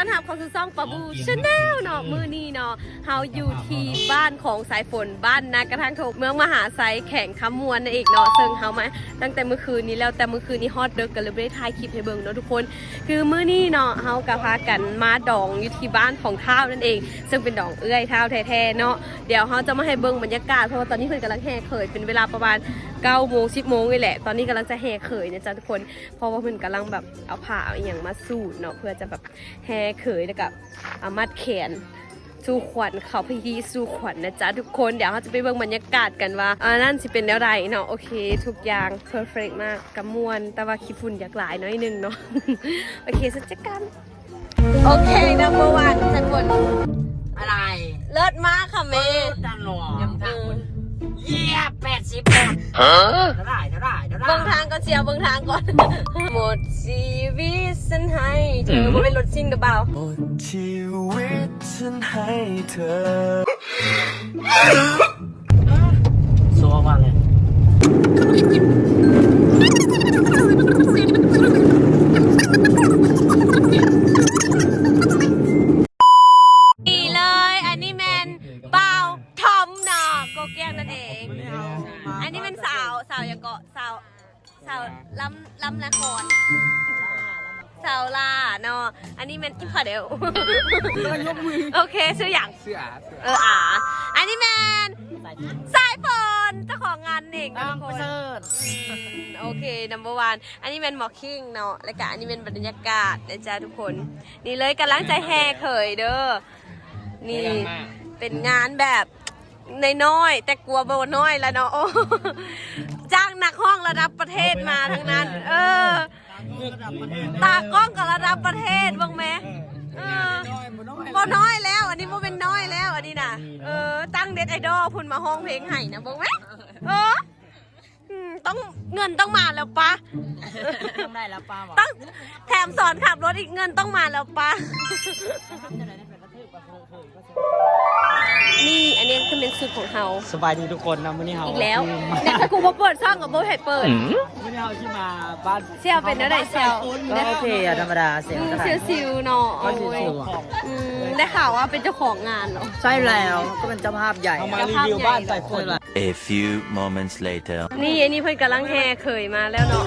ต้อนรับเข้าสู่ซ่องปะบูชาแนลเนาะมือนี้เนาะเฮาอยู่ที่บ้านของสายฝนบ้านนากระทั่งโถกเมืองมหาไซแข่งคำมวนนั่นเองเนาะซึ่งเฮามาตั้งแต่เมื่อคืนนี้แล้วแต่เมื่อคืนนี้ฮอตเด็กกันเลยไม่ได้ถ่ายคลิปให้เบิ่งเนาะทุกคน คือมื้อนี้เนาะเฮากะพากันมาดองอยู่ที่บ้านของท้าวนั่นเอง ซึ่งเป็นดองเอื้อยท้าวแท้ๆเนาะเดี๋ยวเฮาจะมาให้เบิ่งบรรยากาศเพราะว่าตอนนี้เพิ่นกำลังแห่เขยเป็นเวลาประมาณ9โมง10โมงนี่แหละตอนนี้กำลังจะแห่เขยนะจ๊ะทุกคนเพราะว่าเพิ่นกำลังแบบเอาผ้าเอาอหย่างมาสูดเนาะเพื่อจะแบบแห่เขยแล้วก็เอามัดแขนสู่ขวัญเขาพิธีสู่ขวัญนะจ๊ะทุกคนเดี๋ยวเราจะไปเบิ่งบรรยากาศกันว่าอ่านั่นสิเป็นแนวใดเนาะโอเค ทุกอย่างเพอร์เฟกมากกระมวลแต่ว่าขี้ฝุ่นอยากหลายน้อยหนึงเนาะโอเคสัจกันโอเคนัมเบอร์วันสันฝนอะไร เลิศมากค่ะเมย์ตลอดยังทาง คนเยี่ยแปดสิบหมดเท่าไหร่เท่าไหร่เท่าไหร่เบิ่งทางก่อนเชียวเบิ่งทางก่อน หมดชีวิตฉันให้เธอบ่เป็นรถซิ่งหรือเปล่าหมดชีวิตฉันให้เธอซัวว่าเล เนาะโกเกียงนั่นเอง อันนี้เป็นสาวสาวยังเกาะสาวสาวลำลำละครสาวลาเนาะอันนี้แมนอิมพอเดลโอเคชื่ออย่างเสื้อเอออ่าอันนี้แมนสายฝนเจ้าของงานเองนะตั้ทุงกคประนเสริฐอืมโอเค number one อันนี้เป็นหมอกคิงเนาะแล้วก็อันนี้เป็นบรรยากาศนะจ๊ะทุกคน นี่เลยกำลังใจแห่เขยเด้อนี่เป็นงานแบบ ในน้อยๆแต่กลัวเบาน้อยแล้วเนาะโอ้จ้างนักห้องระดับประเทศมาทั้งนั้น เออ ตากล้องกับระดับประเทศบ้างไหมเออบ่น้อยแล้ว อันนี้บ่เป็นน้อยแล้วอันนี้น่ะ เออ ตั้งเด็ดไอดอลพุ่นมาห้องเพลงให้นะบ้างไหมเอออืมต้องเงินต้องมาแล้วปะ ต้องได้แล้วป้าบอกต้องแถมสอนขับรถอีกเงินต้องมาแล้วปะนี่ อันนี้คือเป็นสุดของเขาสบายดีทุกคนนะมื้อนี้เฮาอีกแล้วเนี่ยถ้ากูมาเปิดช่องกับโบให้เปิดมื้อนี้เฮาที่มาบ้านเชี่ยวเป็นอะไรเชี่ยวก็โอเคอะธรรมดาเสียงอืมเท่าไหร่ซิวซิวๆเนาะก็โอ้ยชิวๆอะอืมได้ข่าวว่าเป็นเจ้าของงานเนาะใช่แล้วก็เป็นเจ้าภาพใหญ่มารีวิวบ้านใส่ฝน A few moments later. นี่อันนี้เพิ่นกำลังแห่เคยมาแล้วเนาะ